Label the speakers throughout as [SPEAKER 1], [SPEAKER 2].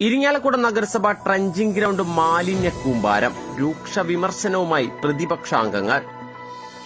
[SPEAKER 1] ഇരിങ്ങാലക്കുട നഗരസഭ trenching ground മാലിന്യ കൂമ്പാരം രൂക്ഷ വിമർശനവുമായി പ്രതിപക്ഷാംഗങ്ങൾ.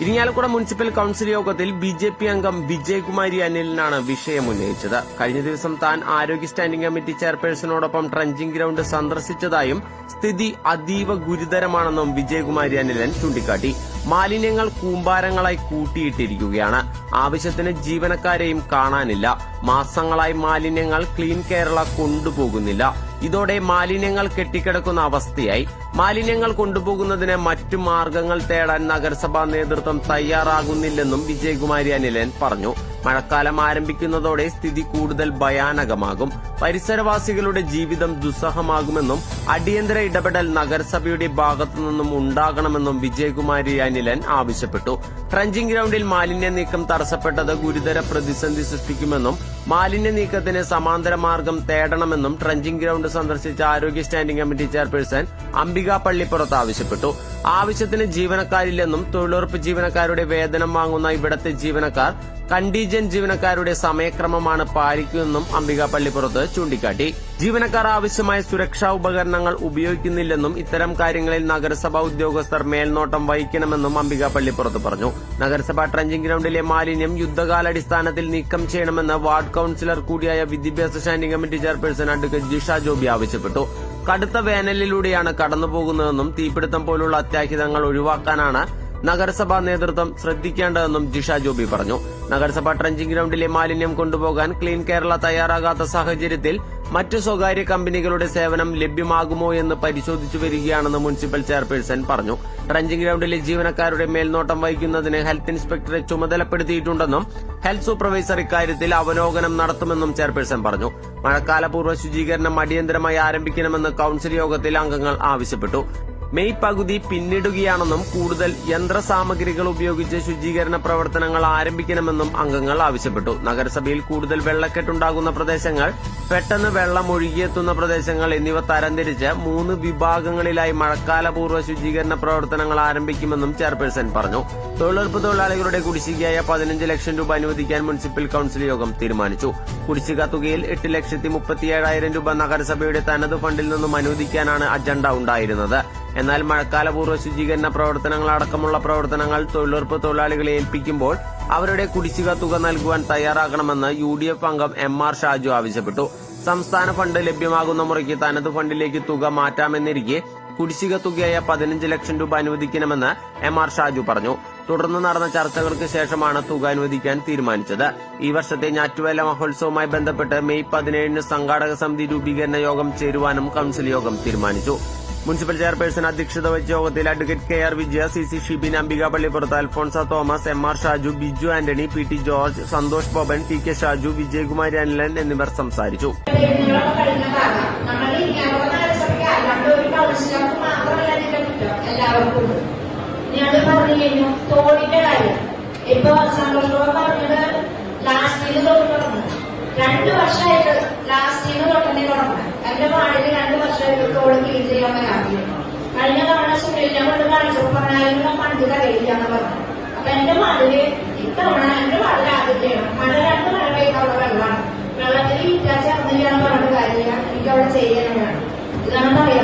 [SPEAKER 1] ഇരിങ്ങാലക്കുട മുനിസിപ്പൽ കൌൺസിൽ യോഗത്തിൽ ബി ജെ പി അംഗം വിജയകുമാരി അനിലിനാണ് വിഷയം ഉന്നയിച്ചത്. കഴിഞ്ഞ ദിവസം താൻ ആരോഗ്യ സ്റ്റാൻഡിംഗ് കമ്മിറ്റി ചെയർപേഴ്സണോടൊപ്പം ട്രഞ്ചിങ് ഗ്രൌണ്ട് സന്ദർശിച്ചതായും സ്ഥിതി അതീവ ഗുരുതരമാണെന്നും വിജയകുമാരി അനിലൻ ചൂണ്ടിക്കാട്ടി. മാലിന്യങ്ങൾ കൂമ്പാരങ്ങളായി കൂട്ടിയിട്ടിരിക്കുകയാണ്. ആവശ്യത്തിന് ജീവനക്കാരെയും കാണാനില്ല. മാസങ്ങളായി മാലിന്യങ്ങൾ ക്ലീൻ കേരള കൊണ്ടുപോകുന്നില്ല. ഇതോടെ മാലിന്യങ്ങൾ കെട്ടിക്കിടക്കുന്ന അവസ്ഥയായി. മാലിന്യങ്ങൾ കൊണ്ടുപോകുന്നതിന് മറ്റു മാർഗങ്ങൾ തേടാൻ നഗരസഭാ നേതൃത്വം തയ്യാറാകുന്നില്ലെന്നും വിജയകുമാരി അനിലൻ പറഞ്ഞു. മഴക്കാലം ആരംഭിക്കുന്നതോടെ സ്ഥിതി കൂടുതൽ ഭയാനകമാകും. പരിസരവാസികളുടെ ജീവിതം ദുസ്സഹമാകുമെന്നും അടിയന്തര ഇടപെടൽ നഗരസഭയുടെ ഭാഗത്തുനിന്നും ഉണ്ടാകണമെന്നും വിജയകുമാരി അനിലൻ ആവശ്യപ്പെട്ടു. ട്രഞ്ചിങ് ഗ്രൌണ്ടിൽ മാലിന്യ നീക്കം തടസ്സപ്പെട്ടത് ഗുരുതര പ്രതിസന്ധി സൃഷ്ടിക്കുമെന്നും മാലിന്യ നീക്കത്തിന് സമാന്തര മാർഗം തേടണമെന്നും ട്രഞ്ചിങ് ഗ്രൌണ്ട് സന്ദർശിച്ച ആരോഗ്യ standing committee chairperson Ambika Pallippurath ആവശ്യപ്പെട്ടു. ആവശ്യത്തിന് ജീവനക്കാരില്ലെന്നും തൊഴിലുറപ്പ് ജീവനക്കാരുടെ വേതനം വാങ്ങുന്ന ഇവിടത്തെ ജീവനക്കാർ കണ്ടീജന്റ് ജീവനക്കാരുടെ സമയക്രമമാണ് പാലിക്കുന്നതെന്നും അംബിക പള്ളിപ്പുറത്ത് ചൂണ്ടിക്കാട്ടി. ജീവനക്കാർ ആവശ്യമായ സുരക്ഷാ ഉപകരണങ്ങൾ ഉപയോഗിക്കുന്നില്ലെന്നും ഇത്തരം കാര്യങ്ങളിൽ നഗരസഭാ ഉദ്യോഗസ്ഥർ മേൽനോട്ടം വഹിക്കണമെന്നും അംബിക പള്ളിപ്പുറത്ത് പറഞ്ഞു. നഗരസഭാ ട്രഞ്ചിങ് ഗ്രൌണ്ടിലെ മാലിന്യം യുദ്ധകാലടിസ്ഥാനത്തിൽ നീക്കം ചെയ്യണമെന്ന് വാർഡ് കൌൺസിലർ കൂടിയായ വിദ്യാഭ്യാസ standing committee chairperson advocate Jisha Joby ആവശ്യപ്പെട്ടു. കടുത്ത വേനലിലൂടെയാണ് കടന്നുപോകുന്നതെന്നും തീപിടുത്തം പോലുള്ള അത്യാഹിതങ്ങൾ ഒഴിവാക്കാനാണ് നഗരസഭാ നേതൃത്വം ശ്രദ്ധിക്കേണ്ടതെന്നും ജിഷ ജോബി പറഞ്ഞു. നഗരസഭാ ട്രഞ്ചിങ് ഗ്രൌണ്ടിലെ മാലിന്യം കൊണ്ടുപോകാൻ ക്ലീൻ കേരള തയ്യാറാകാത്ത സാഹചര്യത്തിൽ മറ്റു സ്വകാര്യ കമ്പനികളുടെ സേവനം ലഭ്യമാകുമോ എന്ന് പരിശോധിച്ചു വരികയാണെന്ന് മുനിസിപ്പൽ ചെയർപേഴ്സൺ പറഞ്ഞു. ട്രഞ്ചിങ് ഗ്രൌണ്ടിലെ ജീവനക്കാരുടെ മേൽനോട്ടം വഹിക്കുന്നതിന് ഹെൽത്ത് ഇൻസ്പെക്ടറെ ചുമതലപ്പെടുത്തിയിട്ടുണ്ടെന്നും ഹെൽത്ത് സൂപ്പർവൈസർ ഇക്കാര്യത്തിൽ അവലോകനം നടത്തുമെന്നും ചെയർപേഴ്സൺ പറഞ്ഞു. മഴക്കാലപൂർവ ശുചീകരണം അടിയന്തരമായി ആരംഭിക്കണമെന്ന് കൌൺസിൽ യോഗത്തിൽ അംഗങ്ങൾ ആവശ്യപ്പെട്ടു. മെയ് പകുതി പിന്നിടുകയാണെന്നും കൂടുതൽ യന്ത്രസാമഗ്രികൾ ഉപയോഗിച്ച് ശുചീകരണ പ്രവർത്തനങ്ങൾ ആരംഭിക്കണമെന്നും അംഗങ്ങൾ ആവശ്യപ്പെട്ടു. നഗരസഭയിൽ കൂടുതൽ വെള്ളക്കെട്ടുണ്ടാകുന്ന പ്രദേശങ്ങൾ പെട്ടെന്ന് വെള്ളം ഒഴുകിയെത്തുന്ന പ്രദേശങ്ങൾ എന്നിവ തരംതിരിച്ച് മൂന്ന് വിഭാഗങ്ങളിലായി മഴക്കാലപൂർവ ശുചീകരണ പ്രവർത്തനങ്ങൾ ആരംഭിക്കുമെന്നും ചെയർപേഴ്സൺ പറഞ്ഞു. തൊഴിലുറപ്പ് തൊഴിലാളികളുടെ കുടിശ്ശികയായ പതിനഞ്ച് ലക്ഷം രൂപ അനുവദിക്കാൻ മുനിസിപ്പൽ കൌൺസിൽ യോഗം തീരുമാനിച്ചു. കുടിശ്ശിക തുകയിൽ എട്ട് ലക്ഷത്തി മുപ്പത്തിയേഴായിരം രൂപ നഗരസഭയുടെ തനത് ഫണ്ടിൽ നിന്നും അനുവദിക്കാനാണ് അജണ്ട ഉണ്ടായിരുന്നത്. എന്നാൽ മഴക്കാലപൂർവ ശുചീകരണ പ്രവർത്തനങ്ങൾ അടക്കമുള്ള പ്രവർത്തനങ്ങൾ തൊഴിലുറപ്പ് തൊഴിലാളികളെ ഏൽപ്പിക്കുമ്പോൾ അവരുടെ കുടിശ്ശിക തുക നൽകുവാൻ തയ്യാറാക്കണമെന്ന് യു ഡി എഫ് അംഗം എം ആർ ഷാജു ആവശ്യപ്പെട്ടു. സംസ്ഥാന ഫണ്ട് ലഭ്യമാകുന്ന മുറയ്ക്ക് തനത് ഫണ്ടിലേക്ക് തുക മാറ്റാമെന്നിരിക്കെ കുടിശ്ശിക തുകയായ പതിനഞ്ച് ലക്ഷം രൂപ അനുവദിക്കണമെന്ന് എം ആർ ഷാജു പറഞ്ഞു. തുടർന്ന് നടന്ന ചർച്ചകൾക്ക് ശേഷമാണ് തുക അനുവദിക്കാൻ തീരുമാനിച്ചത്. ഈ വർഷത്തെ ഞാറ്റുവേല മഹോത്സവവുമായി ബന്ധപ്പെട്ട് മെയ് പതിനേഴിന് സംഘാടക സമിതി രൂപീകരണ യോഗം ചേരുവാനും കൌൺസിൽ യോഗം തീരുമാനിച്ചു. മുനിസിപ്പൽ ചെയർപേഴ്സൺ അധ്യക്ഷത വഹിച്ച യോഗത്തിൽ advocate K R Vijaya C C Shibin Ambika Pallipurath Alphonsa Thomas M R Shaju Biju Antony P T George Santhosh Boban T K Shaju Vijayakumari Anilan എന്നിവർ സംസാരിച്ചു.
[SPEAKER 2] ഇപ്പൊ സന്തോഷ് പറഞ്ഞത് ലാസ്റ്റിന് തൊട്ട് തുടങ്ങും. രണ്ട് വർഷമായിട്ട് ലാസ്റ്റിന് തൊട്ടന്നെ തുടങ്ങണം എന്റെ വാർഡിൽ രണ്ട് വർഷത്തോളം ക്ലീൻ ചെയ്യാൻ പറ്റാറില്ല. കഴിഞ്ഞ തവണ സുനിലിനെ കൊണ്ട് കാണിച്ചപ്പോൾ പറഞ്ഞാലും ഫണ്ട് കരയില്ലാന്ന് പറഞ്ഞു. അപ്പൊ എന്റെ വാർഡിൽ ഇത്തവണ എന്റെ വാർഡിൽ ആദ്യത്തെയാണ് മഴ രണ്ട് മഴ പെയ്തുള്ള വെള്ളമാണ്. വെള്ളത്തിൽ ഈറ്റ ചേർന്നില്ല എന്ന് പറഞ്ഞിട്ട് കാര്യമില്ല. എനിക്ക് അവിടെ ചെയ്യാനാണ് ഇതാണ് പറയാം?